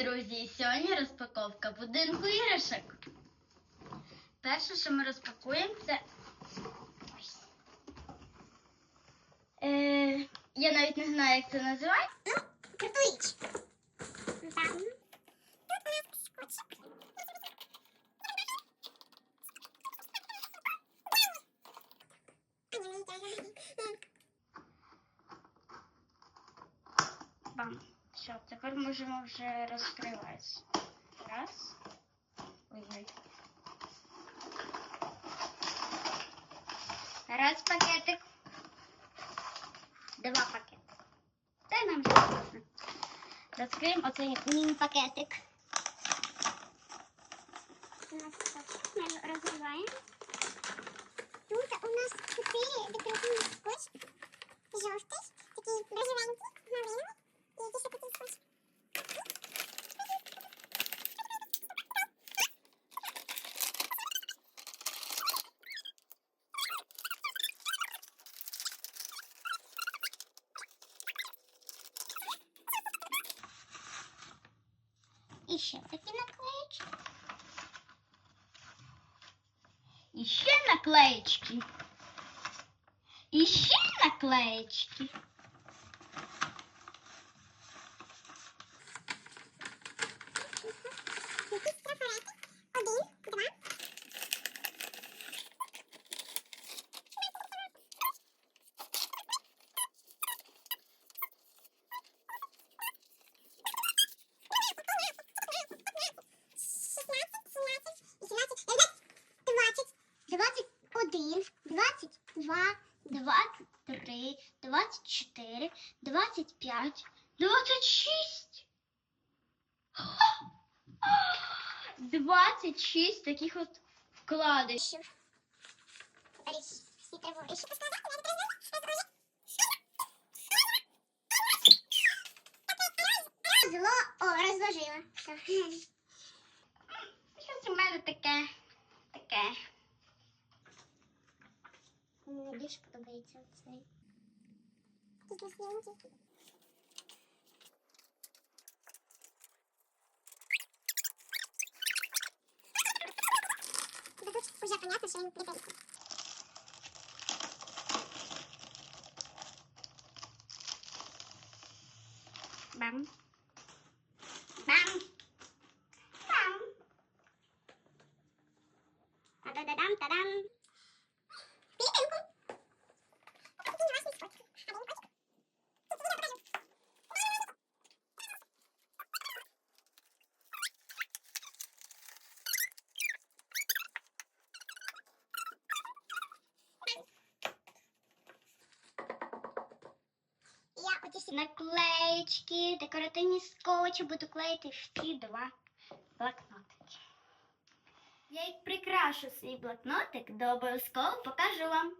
друзі! Сьогодні розпаковка будинку іграшок. Перше, що ми розпакуємо, це. Е, я навіть не знаю, як це називається. Ну, скотчик. Бам. Все, тепер можемо вже розкривати. Раз. Ой-ой. Раз пакетик. Два пакетики. Та нам все. Розкриємо оцей міні-пакетик. У ще такі наклеїчки. І ще наклеїчки. І ще наклеїчки. 23, 24, 25, 26. 26 таких от вкладишів. Зло, о, розложила. Все. Щось у мене таке. Таке. Мені більше подобається цей. Якийсь маслянки. Да тут уже понятно, что они прикольные. Бам. Бам. Там. Та-да-да-дам, та-дам. Оті Наклеєчки, декоративні скотчі буду клеїти всі два блокнотики. Я їх прикрашу свій блокнотик, до обов'язково покажу вам.